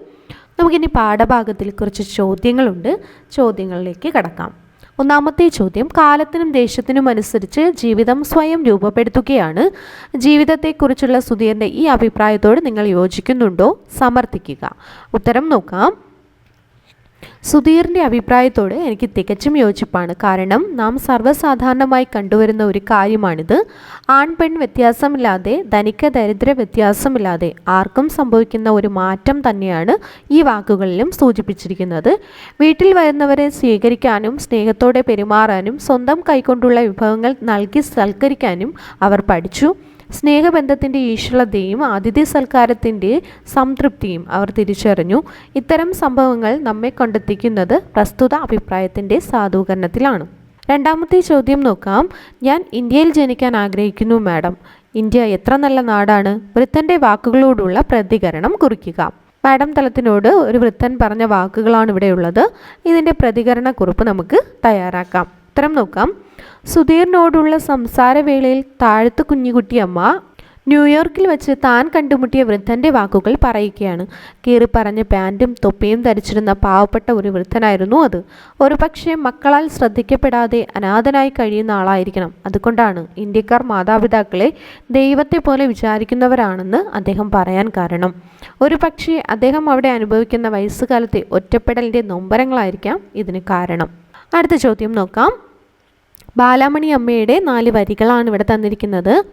നമുക്കിനി പാഠഭാഗത്തിൽ കുറച്ച് ചോദ്യങ്ങളുണ്ട്. ചോദ്യങ്ങളിലേക്ക് കടക്കാം. ഒന്നാമത്തെ ചോദ്യം കാലത്തിനും ദേശത്തിനും അനുസരിച്ച് ജീവിതം സ്വയം രൂപപ്പെടുത്തുകയാണ്. ജീവിതത്തെക്കുറിച്ചുള്ള സുധീറിന്റെ ഈ അഭിപ്രായത്തോട് നിങ്ങൾ യോജിക്കുന്നുണ്ടോ? സമർത്ഥിക്കുക. ഉത്തരം നോക്കാം. സുധീറിന്റെ അഭിപ്രായത്തോട് എനിക്ക് തികച്ചും യോജിപ്പാണ്. കാരണം നാം സർവസാധാരണമായി കണ്ടുവരുന്ന ഒരു കാര്യമാണിത്. ആൺ പെൺ വ്യത്യാസമില്ലാതെ ധനിക ദരിദ്ര വ്യത്യാസമില്ലാതെ ആർക്കും സംഭവിക്കുന്ന ഒരു മാറ്റം തന്നെയാണ് ഈ വാക്കുകളിലും സൂചിപ്പിച്ചിരിക്കുന്നത്. വീട്ടിൽ വരുന്നവരെ സ്വീകരിക്കാനും സ്നേഹത്തോടെ പെരുമാറാനും സ്വന്തം കൈകൊണ്ടുള്ള വിഭവങ്ങൾ നൽകി സൽക്കരിക്കാനും അവർ പഠിച്ചു. സ്നേഹബന്ധത്തിന്റെ ഈശ്വലതയും അതിഥി സൽക്കാരത്തിന്റെ സംതൃപ്തിയും അവർ തിരിച്ചറിഞ്ഞു. ഇത്തരം സംഭവങ്ങൾ നമ്മെ കണ്ടെത്തിക്കുന്നത് പ്രസ്തുത അഭിപ്രായത്തിന്റെ സാധൂകരണത്തിലാണ്. രണ്ടാമത്തെ ചോദ്യം നോക്കാം. ഞാൻ ഇന്ത്യയിൽ ജനിക്കാൻ ആഗ്രഹിക്കുന്നു മാഡം. ഇന്ത്യ എത്ര നല്ല നാടാണ്? വൃത്തന്റെ വാക്കുകളോടുള്ള പ്രതികരണം കുറിക്കുക. മാഡം തലത്തിനോട് ഒരു വൃത്തൻ പറഞ്ഞ വാക്കുകളാണ് ഇവിടെയുള്ളത് ഇതിന്റെ പ്രതികരണക്കുറിപ്പ് നമുക്ക് തയ്യാറാക്കാം. ഉത്തരം നോക്കാം. സുധീറിനോടുള്ള സംസാരവേളയിൽ താഴത്ത് കുഞ്ഞുകുട്ടിയമ്മ ന്യൂയോർക്കിൽ വെച്ച് താൻ കണ്ടുമുട്ടിയ വൃദ്ധന്റെ വാക്കുകൾ പറയുകയാണ്. കീറി പറഞ്ഞ പാന്റും തൊപ്പിയും ധരിച്ചിരുന്ന പാവപ്പെട്ട ഒരു വൃദ്ധനായിരുന്നു അത്. ഒരു പക്ഷേ മക്കളാൽ ശ്രദ്ധിക്കപ്പെടാതെ അനാഥനായി കഴിയുന്ന ആളായിരിക്കണം. അതുകൊണ്ടാണ് ഇന്ത്യക്കാർ മാതാപിതാക്കളെ ദൈവത്തെ പോലെ വിചാരിക്കുന്നവരാണെന്ന് അദ്ദേഹം പറയാൻ കാരണം. ഒരു പക്ഷേ അദ്ദേഹം അവിടെ അനുഭവിക്കുന്ന വയസ്സുകാലത്തെ ഒറ്റപ്പെടലിന്റെ നൊമ്പരങ്ങളായിരിക്കാം ഇതിന് കാരണം. അടുത്ത ചോദ്യം നോക്കാം. ബാലാമണി അമ്മയുടെ നാല് വരികളാണ് ഇവിടെ തന്നിരിക്കുന്നത്.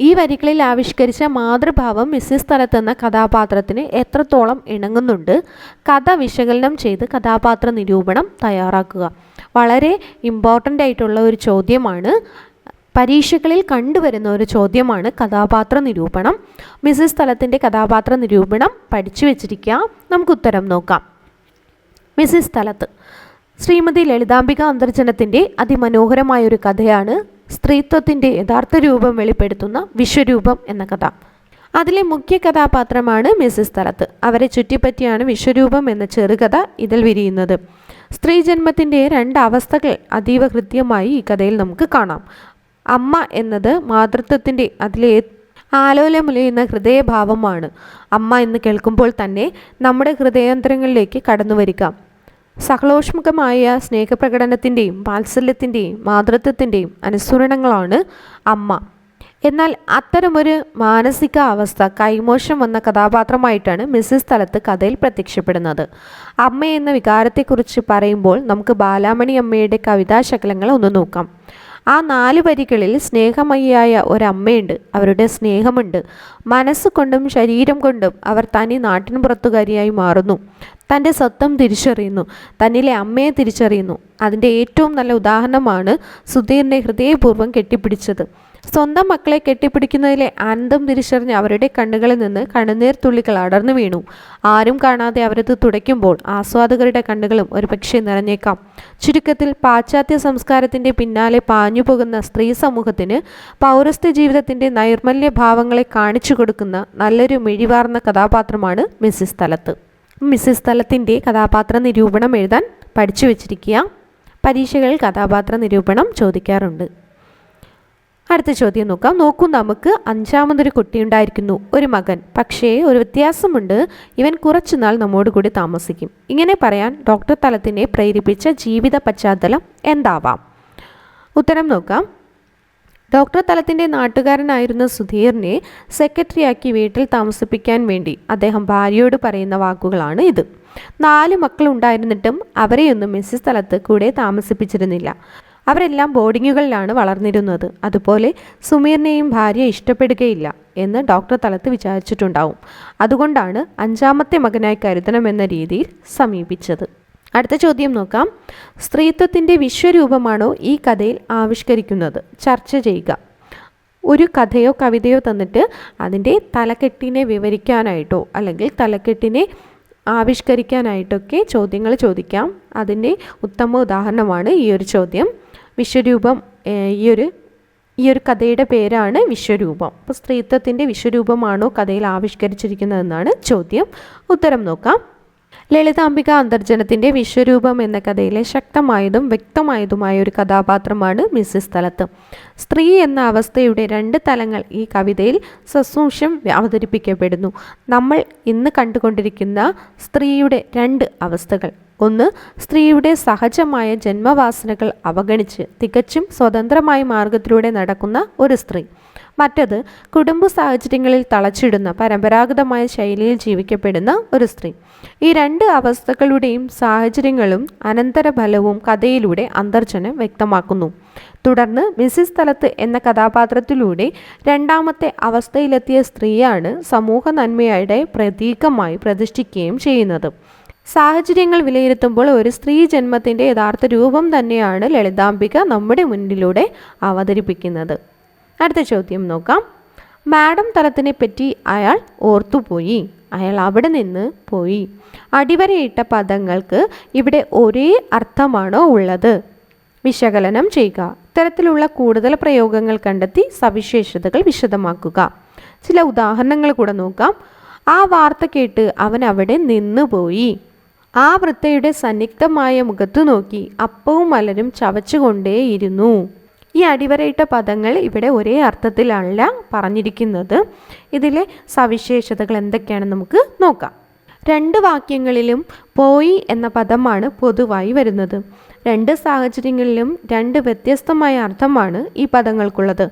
ഈ വരികളിൽ ആവിഷ്കരിച്ച മാതൃഭാവം മിസ്സിസ് സ്ഥലത്ത് എന്ന കഥാപാത്രത്തിന് എത്രത്തോളം ഇണങ്ങുന്നുണ്ട്. കഥ വിശകലനം ചെയ്ത് കഥാപാത്ര നിരൂപണം തയ്യാറാക്കുക. വളരെ ഇമ്പോർട്ടന്റ് ആയിട്ടുള്ള ഒരു ചോദ്യമാണ്. പരീക്ഷകളിൽ കണ്ടുവരുന്ന ഒരു ചോദ്യമാണ് കഥാപാത്ര നിരൂപണം. മിസ്സിസ് സ്ഥലത്തിന്റെ കഥാപാത്ര നിരൂപണം പഠിച്ചു വെച്ചിരിക്കുക നമുക്ക് ഉത്തരം നോക്കാം. മിസ്സിസ് സ്ഥലത്ത് ശ്രീമതി ലളിതാംബിക അന്തർജനത്തിന്റെ അതിമനോഹരമായ ഒരു കഥയാണ് സ്ത്രീത്വത്തിന്റെ യഥാർത്ഥ രൂപം വെളിപ്പെടുത്തുന്ന വിശ്വരൂപം എന്ന കഥ. അതിലെ മുഖ്യ കഥാപാത്രമാണ് മിസ്സിസ് സ്ഥലത്ത് അവരെ ചുറ്റിപ്പറ്റിയാണ് വിശ്വരൂപം എന്ന ചെറുകഥ ഇതിൽ വിരിയുന്നത്. സ്ത്രീ ജന്മത്തിന്റെ രണ്ട് അവസ്ഥകൾ അതീവ കൃത്യമായി ഈ കഥയിൽ നമുക്ക് കാണാം. അമ്മ എന്നത് മാതൃത്വത്തിന്റെ അതിലെ ആലോലമുലയുന്ന ഹൃദയഭാവമാണ്. അമ്മ എന്ന് കേൾക്കുമ്പോൾ തന്നെ നമ്മുടെ ഹൃദയാന്തരങ്ങളിലേക്ക് കടന്നു വരിക സഹലോഷ്മുഖമായ സ്നേഹപ്രകടനത്തിന്റെയും വാത്സല്യത്തിന്റെയും മാതൃത്വത്തിന്റെയും അനുസ്മരണങ്ങളാണ് അമ്മ. എന്നാൽ അത്തരമൊരു മാനസിക അവസ്ഥ കൈമോശം വന്ന കഥാപാത്രമായിട്ടാണ് മിസ്സിസ് സ്ഥലത്ത് കഥയിൽ പ്രത്യക്ഷപ്പെടുന്നത്. അമ്മ എന്ന വികാരത്തെക്കുറിച്ച് പറയുമ്പോൾ നമുക്ക് ബാലാമണി അമ്മയുടെ കവിതാശകലങ്ങൾ ഒന്ന് നോക്കാം. ആ നാല് വരികളിൽ സ്നേഹമയ്യായ ഒരമ്മയുണ്ട് അവരുടെ സ്നേഹമുണ്ട്. മനസ്സുകൊണ്ടും ശരീരം കൊണ്ടും അവർ തനി നാട്ടിൻ പുറത്തുകാരിയായി മാറുന്നു. തന്റെ സ്വത്വം തിരിച്ചറിയുന്നു. തന്നിലെ അമ്മയെ തിരിച്ചറിയുന്നു. അതിന്റെ ഏറ്റവും നല്ല ഉദാഹരണമാണ് സുധീറിനെ ഹൃദയപൂർവം കെട്ടിപ്പിടിച്ചത്. സ്വന്തം മക്കളെ കെട്ടിപ്പിടിക്കുന്നതിലെ ആനന്ദം തിരിച്ചറിഞ്ഞ് അവരുടെ കണ്ണുകളിൽ നിന്ന് കണ്ണുനീർ തുള്ളികൾ അടർന്നു വീണു. ആരും കാണാതെ അവരത് തുടയ്ക്കുമ്പോൾ ആസ്വാദകരുടെ കണ്ണുകളും ഒരുപക്ഷെ നിറഞ്ഞേക്കാം. ചുരുക്കത്തിൽ പാശ്ചാത്യ സംസ്കാരത്തിന്റെ പിന്നാലെ പാഞ്ഞു പോകുന്ന സ്ത്രീ സമൂഹത്തിന് പൗരസ്ത്യ ജീവിതത്തിന്റെ നൈർമല്യ ഭാവങ്ങളെ കാണിച്ചു കൊടുക്കുന്ന നല്ലൊരു മിഴിവാർന്ന കഥാപാത്രമാണ് മിസ്സിസ് തലത്ത്. മിസ്സിസ് തലത്തിന്റെ കഥാപാത്ര നിരൂപണം എഴുതാൻ പഠിച്ചു വച്ചിരിക്കുക. പരീക്ഷകളിൽ കഥാപാത്ര നിരൂപണം ചോദിക്കാറുണ്ട്. അടുത്ത ചോദ്യം നോക്കാം. നോക്കൂ നമുക്ക് അഞ്ചാമതൊരു കുട്ടിയുണ്ടായിരിക്കുന്നു ഒരു മകൻ. പക്ഷേ ഒരു വ്യത്യാസമുണ്ട്. ഇവൻ കുറച്ചുനാൾ നമ്മോട് കൂടി താമസിക്കും. ഇങ്ങനെ പറയാൻ ഡോക്ടർ തലത്തിനെ പ്രേരിപ്പിച്ച ജീവിത പശ്ചാത്തലം എന്താവാം? ഉത്തരം നോക്കാം. ഡോക്ടർ തലത്തിന്റെ നാട്ടുകാരനായിരുന്ന സുധീറിനെ സെക്രട്ടറിയാക്കി വീട്ടിൽ താമസിപ്പിക്കാൻ വേണ്ടി അദ്ദേഹം ഭാര്യയോട് പറയുന്ന വാക്കുകളാണ് ഇത്. നാല് മക്കളുണ്ടായിരുന്നിട്ടും അവരെയൊന്നും മിസ്സിസ് തലത്ത് കൂടെ താമസിപ്പിച്ചിരുന്നില്ല. അവരെല്ലാം ബോർഡിങ്ങുകളിലാണ് വളർന്നിരുന്നത്. അതുപോലെ സുമീറിനെയും ഭാര്യ ഇഷ്ടപ്പെടുകയില്ല എന്ന് ഡോക്ടർ തലത്ത് വിചാരിച്ചിട്ടുണ്ടാവും. അതുകൊണ്ടാണ് അഞ്ചാമത്തെ മകനായി കരുതണമെന്ന രീതിയിൽ സമീപിച്ചത്. അടുത്ത ചോദ്യം നോക്കാം. സ്ത്രീത്വത്തിന്റെ വിശ്വരൂപമാണോ ഈ കഥയിൽ ആവിഷ്കരിക്കുന്നത്? ചർച്ച ചെയ്യുക. ഒരു കഥയോ കവിതയോ തന്നിട്ട് അതിന്റെ തലക്കെട്ടിനെ വിവരിക്കാനായിട്ടോ അല്ലെങ്കിൽ തലക്കെട്ടിനെ ആവിഷ്കരിക്കാനായിട്ടൊക്കെ ചോദ്യങ്ങൾ ചോദിക്കാം. അതിന്റെ ഉത്തമ ഉദാഹരണമാണ് ഈ ഒരു ചോദ്യം. വിശ്വരൂപം ഈയൊരു ഈ ഒരു കഥയുടെ പേരാണ് വിശ്വരൂപം. അപ്പോൾ സ്ത്രീത്വത്തിന്റെ വിശ്വരൂപമാണോ കഥയിൽ ആവിഷ്കരിച്ചിരിക്കുന്നതെന്നാണ് ചോദ്യം. ഉത്തരം നോക്കാം. ലളിതാംബിക അന്തർജനത്തിന്റെ വിശ്വരൂപം എന്ന കഥയിലെ ശക്തമായതും വ്യക്തമായതുമായ ഒരു കഥാപാത്രമാണ് മിസ്സിസ് സ്ഥലത്ത് സ്ത്രീ എന്ന അവസ്ഥയുടെ രണ്ട് തലങ്ങൾ ഈ കവിതയിൽ സസൂക്ഷം അവതരിപ്പിക്കപ്പെടുന്നു. നമ്മൾ ഇന്ന് കണ്ടുകൊണ്ടിരിക്കുന്ന സ്ത്രീയുടെ രണ്ട് അവസ്ഥകൾ. ഒന്ന് സ്ത്രീയുടെ സഹജമായ ജന്മവാസനകൾ അവഗണിച്ച് തികച്ചും സ്വതന്ത്രമായ മാർഗത്തിലൂടെ നടക്കുന്ന ഒരു സ്ത്രീ. മറ്റത് കുടുംബ സാഹചര്യങ്ങളിൽ തളച്ചിടുന്ന പരമ്പരാഗതമായ ശൈലിയിൽ ജീവിക്കപ്പെടുന്ന ഒരു സ്ത്രീ. ഈ രണ്ട് അവസ്ഥകളുടെയും സാഹചര്യങ്ങളും അനന്തരഫലവും കഥയിലൂടെ അന്തർജനം വ്യക്തമാക്കുന്നു. തുടർന്ന് മിസ്സിസ് തലത്ത് എന്ന കഥാപാത്രത്തിലൂടെ രണ്ടാമത്തെ അവസ്ഥയിലെത്തിയ സ്ത്രീയാണ് സമൂഹ നന്മയുടെ പ്രതീകമായി പ്രതിഷ്ഠിക്കുകയും ചെയ്യുന്നത്. സാഹചര്യങ്ങൾ വിലയിരുത്തുമ്പോൾ ഒരു സ്ത്രീ ജന്മത്തിന്റെ യഥാർത്ഥ രൂപം തന്നെയാണ് ലളിതാംബിക നമ്മുടെ മുന്നിലൂടെ അവതരിപ്പിക്കുന്നത്. അടുത്ത ചോദ്യം നോക്കാം. മാഡം തലത്തിനെ പറ്റി അയാൾ ഓർത്തുപോയി. അയാൾ അവിടെ നിന്ന് പോയി. അടിവരയിട്ട പദങ്ങൾക്ക് ഇവിടെ ഒരേ അർത്ഥമാണോ ഉള്ളത്? വിശകലനം ചെയ്യുക. ഇത്തരത്തിലുള്ള കൂടുതൽ പ്രയോഗങ്ങൾ കണ്ടെത്തി സവിശേഷതകൾ വിശദമാക്കുക. ചില ഉദാഹരണങ്ങൾ കൂടെ നോക്കാം. ആ വാർത്ത കേട്ട് അവൻ അവിടെ നിന്നുപോയി ആ വൃത്തയുടെ സന്നിഗ്ധമായ മുഖത്തു നോക്കി അപ്പവും മലരും ചവച്ചുകൊണ്ടേയിരുന്നു. ഈ അടിവരയിട്ട പദങ്ങൾ ഇവിടെ ഒരേ അർത്ഥത്തിലല്ല പറഞ്ഞിരിക്കുന്നത്. ഇതിലെ സവിശേഷതകൾ എന്തൊക്കെയാണെന്ന് നമുക്ക് നോക്കാം. രണ്ട് വാക്യങ്ങളിലും പോയി എന്ന പദമാണ് പൊതുവായി വരുന്നത്. രണ്ട് സാഹചര്യങ്ങളിലും രണ്ട് വ്യത്യസ്തമായ അർത്ഥമാണ് ഈ പദങ്ങൾക്കുള്ളത്.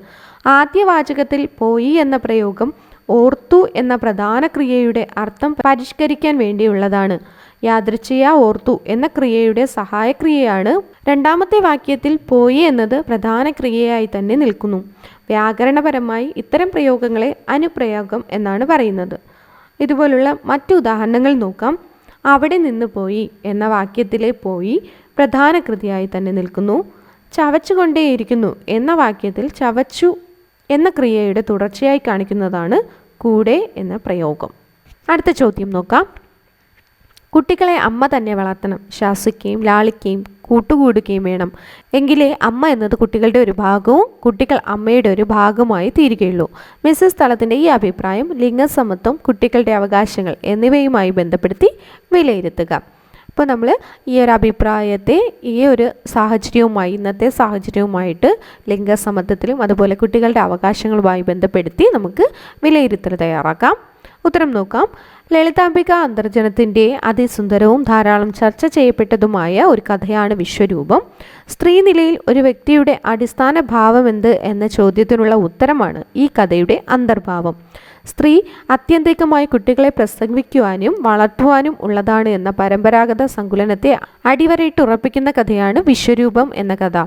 ആദ്യ വാചകത്തിൽ പോയി എന്ന പ്രയോഗം ഓർത്തു എന്ന പ്രധാന ക്രിയയുടെ അർത്ഥം പരിഷ്കരിക്കാൻ വേണ്ടിയുള്ളതാണ്. യാദൃച്ഛയ ഓർത്തു എന്ന ക്രിയയുടെ സഹായക്രിയയാണ് രണ്ടാമത്തെ വാക്യത്തിൽ പോയി എന്നത് പ്രധാന ക്രിയയായി തന്നെ നിൽക്കുന്നു. വ്യാകരണപരമായി ഇത്തരം പ്രയോഗങ്ങളെ അനുപ്രയോഗം എന്നാണ് പറയുന്നത്. ഇതുപോലുള്ള മറ്റു ഉദാഹരണങ്ങൾ നോക്കാം. അവിടെ നിന്ന് പോയി എന്ന വാക്യത്തിലെ പോയി പ്രധാന കൃതിയായി തന്നെ നിൽക്കുന്നു. ചവച്ചുകൊണ്ടേയിരിക്കുന്നു എന്ന വാക്യത്തിൽ ചവച്ചു എന്ന ക്രിയയുടെ തുടർച്ചയായി കാണിക്കുന്നതാണ് കൂടെ എന്ന പ്രയോഗം. അടുത്ത ചോദ്യം നോക്കാം. കുട്ടികളെ അമ്മ തന്നെ വളർത്തണം. ശാസിക്കുകയും ലാളിക്കുകയും കൂട്ടുകൂടുകയും വേണം. എങ്കിലേ അമ്മ എന്നത് കുട്ടികളുടെ ഒരു ഭാഗവും കുട്ടികൾ അമ്മയുടെ ഒരു ഭാഗമായി തീരുകയുള്ളൂ. മിസ്സസ് തളത്തിന്റെ ഈ അഭിപ്രായം ലിംഗസമത്വം കുട്ടികളുടെ അവകാശങ്ങൾ എന്നിവയുമായി ബന്ധപ്പെടുത്തി വിലയിരുത്തുക. അപ്പോൾ നമ്മൾ ഈ ഒരു അഭിപ്രായത്തെ ഈ ഒരു സാഹചര്യവുമായി ഇന്നത്തെ സാഹചര്യവുമായിട്ട് ലിംഗസമത്വത്തിലും അതുപോലെ കുട്ടികളുടെ അവകാശങ്ങളുമായി ബന്ധപ്പെടുത്തി നമുക്ക് വിലയിരുത്തൽ തയ്യാറാക്കാം. ഉത്തരം നോക്കാം. ലളിതാംബിക അന്തർജനത്തിന്റെ അതിസുന്ദരവും ധാരാളം ചർച്ച ചെയ്യപ്പെട്ടതുമായ ഒരു കഥയാണ് വിശ്വരൂപം. സ്ത്രീ നിലയിൽ ഒരു വ്യക്തിയുടെ അടിസ്ഥാന ഭാവം എന്ത് എന്ന ചോദ്യത്തിനുള്ള ഉത്തരമാണ് ഈ കഥയുടെ അന്തർഭാവം. സ്ത്രീ അത്യന്തികമായി കുട്ടികളെ പ്രസംഗിക്കുവാനും വളർത്തുവാനും ഉള്ളതാണ് എന്ന പരമ്പരാഗത സങ്കുലനത്തെ അടിവരയിട്ട് ഉറപ്പിക്കുന്ന കഥയാണ് വിശ്വരൂപം എന്ന കഥ.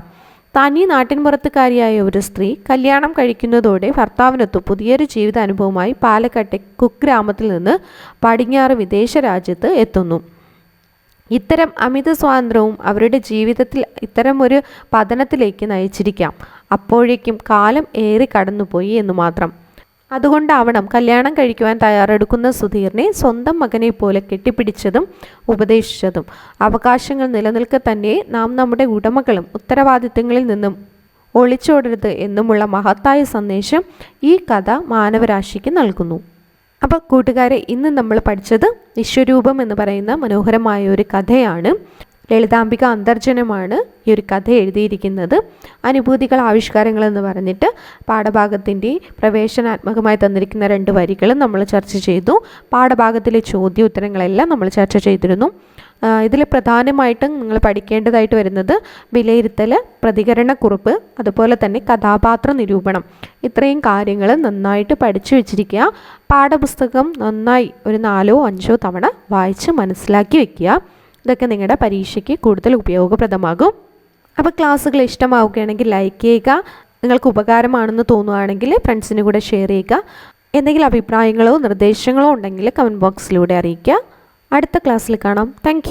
തനി നാട്ടിൻപുറത്തുകാരിയായ ഒരു സ്ത്രീ കല്യാണം കഴിക്കുന്നതോടെ ഭർത്താവിനൊത്ത് പുതിയൊരു ജീവിത അനുഭവമായി പാലക്കാട്ടെ കുഗ്രാമത്തിൽ നിന്ന് പടിഞ്ഞാറ് വിദേശ രാജ്യത്ത് എത്തുന്നു. ഇത്തരം അമിത സ്വാതന്ത്ര്യവും അവരുടെ ജീവിതത്തിൽ ഇത്തരം ഒരു പതനത്തിലേക്ക് നയിച്ചിരിക്കാം. അപ്പോഴേക്കും കാലം ഏറി കടന്നുപോയി എന്ന് മാത്രം. അതുകൊണ്ടാവണം കല്യാണം കഴിക്കുവാൻ തയ്യാറെടുക്കുന്ന സുധീറിനെ സ്വന്തം മകനെ പോലെ കെട്ടിപ്പിടിച്ചതും ഉപദേശിച്ചതും. അവകാശങ്ങൾ നിലനിൽക്കെ തന്നെ നാം നമ്മുടെ ഉടമകളും ഉത്തരവാദിത്തങ്ങളിൽ നിന്നും ഒളിച്ചോടരുത് എന്നുമുള്ള മഹത്തായ സന്ദേശം ഈ കഥ മാനവരാശിക്ക് നൽകുന്നു. അപ്പോൾ കൂട്ടുകാരെ ഇന്ന് നമ്മൾ പഠിച്ചത് വിശ്വരൂപം എന്ന് പറയുന്ന മനോഹരമായ ഒരു കഥയാണ്. ലളിതാംബിക അന്തർജനമാണ് ഈ ഒരു കഥ എഴുതിയിരിക്കുന്നത്. അനുഭൂതികൾ ആവിഷ്കാരങ്ങൾ എന്ന് പറഞ്ഞിട്ട് പാഠഭാഗത്തിന്റെ പ്രവേശനാത്മകമായി തന്നിരിക്കുന്ന രണ്ട് വരികളും നമ്മൾ ചർച്ച ചെയ്തു. പാഠഭാഗത്തിലെ ചോദ്യ ഉത്തരങ്ങളെല്ലാം നമ്മൾ ചർച്ച ചെയ്തിരുന്നു. ഇതിൽ പ്രധാനമായിട്ടും നിങ്ങൾ പഠിക്കേണ്ടതായിട്ട് വരുന്നത് വിലയിരുത്തൽ പ്രതികരണക്കുറിപ്പ് അതുപോലെ തന്നെ കഥാപാത്ര നിരൂപണം. ഇത്രയും കാര്യങ്ങൾ നന്നായിട്ട് പഠിച്ചു വെച്ചിരിക്കുക. പാഠപുസ്തകം നന്നായി ഒരു നാലോ അഞ്ചോ തവണ വായിച്ച് മനസ്സിലാക്കി വെക്കുക. ഇതൊക്കെ നിങ്ങളുടെ പരീക്ഷയ്ക്ക് കൂടുതൽ ഉപയോഗപ്രദമാകും. അപ്പോൾ ക്ലാസ്സുകൾ ഇഷ്ടമാവുകയാണെങ്കിൽ ലൈക്ക് ചെയ്യുക. നിങ്ങൾക്ക് ഉപകാരമാണെന്ന് തോന്നുകയാണെങ്കിൽ ഫ്രണ്ട്സിന് കൂടെ ഷെയർ ചെയ്യുക. എന്തെങ്കിലും അഭിപ്രായങ്ങളോ നിർദ്ദേശങ്ങളോ ഉണ്ടെങ്കിൽ കമന്റ് ബോക്സിലൂടെ അറിയിക്കുക. അടുത്ത ക്ലാസ്സിൽ കാണാം. താങ്ക്